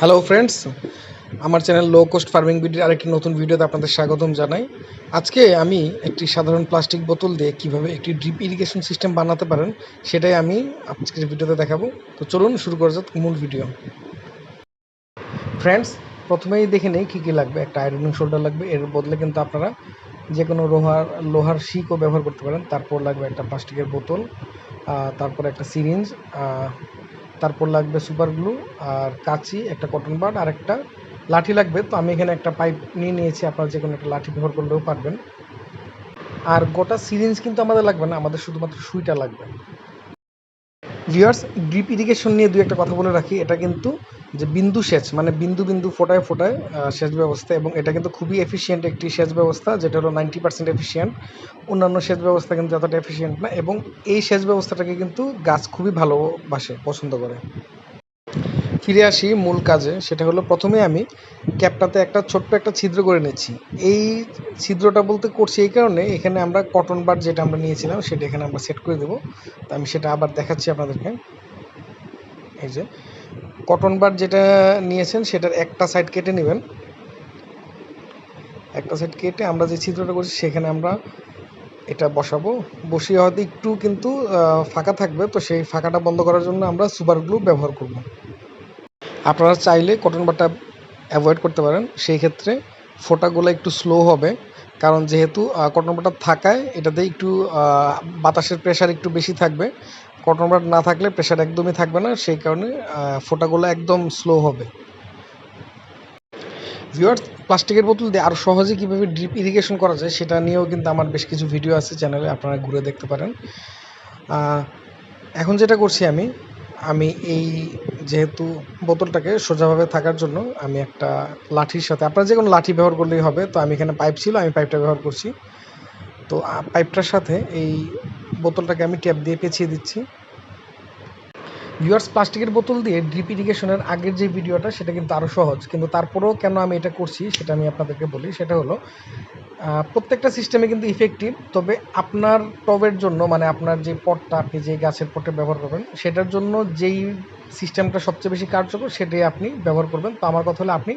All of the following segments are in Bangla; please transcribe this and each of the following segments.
হ্যালো ফ্রেন্ডস আমার চ্যানেল লো কোস্ট ফার্মিং ভিডিওর আরেকটি নতুন ভিডিওতে আপনাদের স্বাগতম জানাই। আজকে আমি একটি সাধারণ প্লাস্টিক বোতল দিয়ে কীভাবে একটি ড্রিপ ইরিগেশন সিস্টেম বানাতে পারেন, সেটাই আমি আজকের ভিডিওতে দেখাবো। তো চলুন শুরু করা যাক মূল ভিডিও ফ্রেন্ডস প্রথমেই দেখে নেই কী কী লাগবে। একটা আয়রন শোল্ডার লাগবে। এর বদলে কিন্তু আপনারা যে কোনো লোহার লোহার শিকও ব্যবহার করতে পারেন। তারপর লাগবে একটা প্লাস্টিকের বোতল। তারপর একটা সিরিঞ্জ তারপর লাগবে সুপার গ্লু আর কাঁচি, একটা কটন বাড আর একটা লাঠি লাগবে। তো আমি এখানে একটা পাইপ নিয়ে নিয়েছি, আপনারা যে কোনো একটা লাঠি ব্যবহার করলেও পারবেন। আর গোটা সিরিঞ্জ কিন্তু আমাদের লাগবে না, আমাদের শুধুমাত্র সুইটা লাগবে। ভিউয়ার্স ড্রিপ ইরিগেশন নিয়ে দু একটা কথা বলে রাখি। এটা কিন্তু যে বিন্দু সেচ মানে বিন্দু বিন্দু ফোটায় ফোটায় সেচ ব্যবস্থা এবং এটা কিন্তু খুবই এফিসিয়েন্ট একটি সেচ ব্যবস্থা, যেটা হলো নাইনটি পার্সেন্ট এফিসিয়েন্ট অন্যান্য সেচ ব্যবস্থা কিন্তু এতটা এফিসিয়েন্ট না, এবং এই সেচ ব্যবস্থাটাকে কিন্তু গাছ খুবই ভালোবাসে, পছন্দ করে। ফিরে আসি মূল কাজে, সেটা হলো প্রথমে আমি ক্যাপটাতে একটা ছোট্ট একটা ছিদ্র করে নিচ্ছি। এই ছিদ্রটা বলতে করছি এই কারণে এখানে আমরা কটন বার যেটা আমরা নিয়েছিলাম সেটা এখানে আমরা সেট করে দেবো। তো আমি সেটা আবার দেখাচ্ছি আপনাদেরকে। এই যে, কটন বার যেটা নিয়েছেন সেটার একটা সাইড কেটে নেবেন। একটা সাইড কেটে আমরা যে ছিদ্রটা করছি সেখানে আমরা এটা বসাবো। বসিয়ে হয়তো একটু কিন্তু ফাঁকা থাকবে, তো সেই ফাঁকাটা বন্ধ করার জন্য আমরা সুপার গ্লু ব্যবহার করব। আপনারা চাইলে কটন বাটা অ্যাভয়েড করতে পারেন। সেই ক্ষেত্রে ফোটাগুলো একটু স্লো হবে। কারণ যেহেতু কটন বারটা থাকায় এটাতে একটু বাতাসের প্রেশার একটু বেশি থাকবে। কটন বার না থাকলে প্রেশার একদমই থাকবে না। সেই কারণে ফোটাগুলো একদম স্লো হবে। ভিউয়ার্স প্লাস্টিকের বোতল দিয়ে আরও সহজে কীভাবে ড্রিপ ইরিগেশন করা যায় সেটা নিয়েও কিন্তু আমার বেশ কিছু ভিডিও আছে। চ্যানেলে আপনারা ঘুরে দেখতে পারেন। এখন যেটা করছি আমি আমি এই যেহেতু বোতলটাকে সোজাভাবে থাকার জন্য আমি একটা লাঠির সাথে, আপনারা যে কোনো লাঠি ব্যবহার করলেই হবে। তো আমি এখানে পাইপ ছিল, আমি পাইপটা ব্যবহার করছি। তো পাইপটার সাথে এই বোতলটাকে আমি ট্যাপ দিয়ে পেঁচিয়ে দিচ্ছি। ভিউয়ার্স, প্লাস্টিকের বোতল দিয়ে ড্রিপ ইরিগেশনের আগের যে ভিডিওটা, সেটা কিন্তু আরও সহজ। কিন্তু তারপরেও কেন আমি এটা করছি, সেটা আমি আপনাদেরকে বলি। সেটা হলো প্রত্যেকটা সিস্টেমে কিন্তু ইফেক্টিভ তবে আপনার টবের জন্য মানে আপনার যে পটটা, আপনি যে গাছের পটে ব্যবহার করবেন, সেটার জন্য যেই সিস্টেমটা সবচেয়ে বেশি কার্যকর, সেটাই আপনি ব্যবহার করবেন। তো আমার কথা হলো, আপনি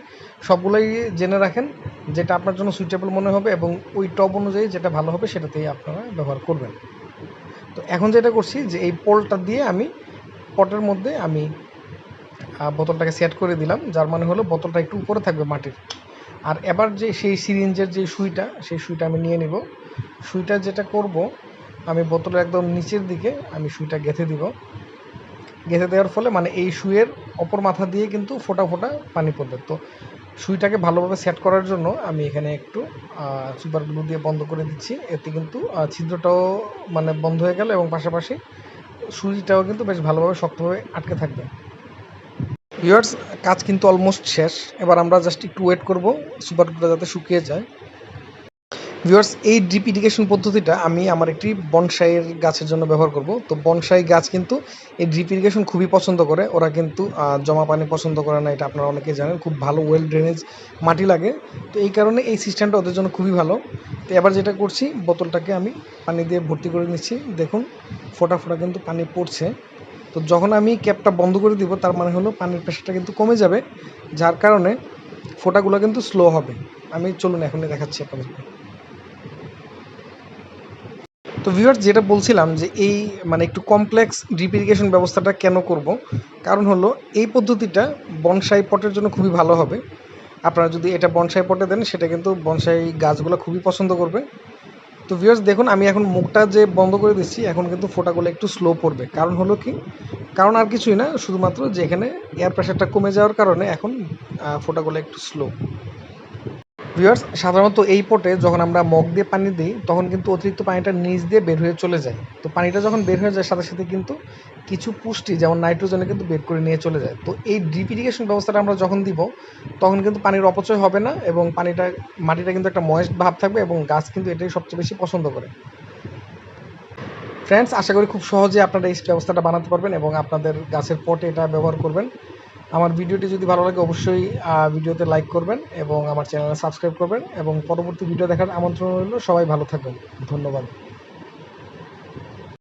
সবগুলোই জেনে রাখেন, যেটা আপনার জন্য সুইটেবল মনে হবে এবং ওই টব অনুযায়ী যেটা ভালো হবে, সেটাতেই আপনারা ব্যবহার করবেন। তো এখন যেটা করছি, যে এই পোলটা দিয়ে আমি পটের মধ্যে আমি বোতলটাকে সেট করে দিলাম, যার মানে হলো বোতলটা একটু উপরে থাকবে মাটির। আর এবার যে সেই সিরিঞ্জের যে সুইটা, সেই সুইটা আমি নিয়ে নিব। সুইটা যেটা করব, আমি বোতলের একদম নিচের দিকে আমি সুইটা গেঁথে দিব। গেঁথে দেওয়ার ফলে মানে এই সুইয়ের অপর মাথা দিয়ে কিন্তু ফোটা ফোটা পানি পড়বে। তো সুইটাকে ভালোভাবে সেট করার জন্য আমি এখানে একটু সুপার গ্লু দিয়ে বন্ধ করে দিচ্ছি। এতে কিন্তু ছিদ্রটাও মানে বন্ধ হয়ে গেল এবং পাশাপাশি সুইটাও কিন্তু বেশ ভালোভাবে শক্তভাবে আটকে থাকবে। ভিউয়ার্স কাজ কিন্তু অলমোস্ট শেষ। এবার আমরা জাস্ট একটু ওয়েট করব সুপারগুলো যাতে শুকিয়ে যায়। ভিউয়ার্স এই ড্রিপ ইরিগেশন পদ্ধতিটা আমি আমার একটি বনসাইয়ের গাছের জন্য ব্যবহার করব। তো বনসাই গাছ কিন্তু এই ড্রিপ ইরিগেশন খুবই পছন্দ করে। ওরা কিন্তু জমা পানি পছন্দ করে না, এটা আপনারা অনেকেই জানেন। খুব ভালো ওয়েল ড্রেনেজ মাটি লাগে। তো এই কারণে এই সিস্টেমটা ওদের জন্য খুবই ভালো। তো এবার যেটা করছি, বোতলটাকে আমি পানি দিয়ে ভর্তি করে নিচ্ছি। দেখুন, ফোটা ফোটা কিন্তু পানি পড়ছে। তো যখন আমি ক্যাপটা বন্ধ করে দিব, তার মানে হলো পানির প্রেশারটা কিন্তু কমে যাবে। যার কারণে ফোটাগুলো কিন্তু স্লো হবে। আমি, চলুন, এখনই দেখাচ্ছি আপনাদেরকে। তো ভিউয়ার্স যেটা বলছিলাম যে এই মানে একটু কমপ্লেক্স ড্রিপ ইরিগেশন ব্যবস্থাটা কেন করব? কারণ হলো, এই পদ্ধতিটা বনসাই পটের জন্য খুবই ভালো হবে। আপনারা যদি এটা বনসাই পটে দেন, সেটা কিন্তু বনসাই গাছগুলো খুবই পছন্দ করবে। তো ভিউয়ার্স দেখুন, আমি এখন মুখটা যে বন্ধ করে দিচ্ছি, এখন কিন্তু ফোটাগুলো একটু স্লো পড়বে। কারণ হলো কি? কারণ আর কিছুই না, শুধুমাত্র যে এখানে এয়ার প্রেশারটা কমে যাওয়ার কারণে এখন ফোটাগুলো একটু স্লো ভিউয়ার্স সাধারণত এই পটে যখন আমরা মগ দিয়ে পানি দিই, তখন কিন্তু অতিরিক্ত পানিটা নিচ দিয়ে বের হয়ে চলে যায়। তো পানিটা যখন বের হয়ে যায়, সাথে সাথে কিন্তু কিছু পুষ্টি, যেমন নাইট্রোজেনে কিন্তু বের করে নিয়ে চলে যায়। তো এই ড্রিপ ইরিগেশন ব্যবস্থাটা আমরা যখন দিব, তখন কিন্তু পানির অপচয় হবে না এবং পানিটা, মাটিটা কিন্তু একটা ময়েস্ট ভাব থাকবে এবং গাছ কিন্তু এটাই সবচেয়ে বেশি পছন্দ করে। ফ্রেন্ডস আশা করি খুব সহজে আপনারা এই ব্যবস্থাটা বানাতে পারবেন এবং আপনাদের গাছের পটে এটা ব্যবহার করবেন। আমার ভিডিওটি যদি ভালো লাগে অবশ্যই ভিডিওতে লাইক করবেন এবং আমার চ্যানেলে সাবস্ক্রাইব করবেন এবং পরবর্তী ভিডিও দেখার আমন্ত্রণ রইল। সবাই ভালো থাকবেন। ধন্যবাদ।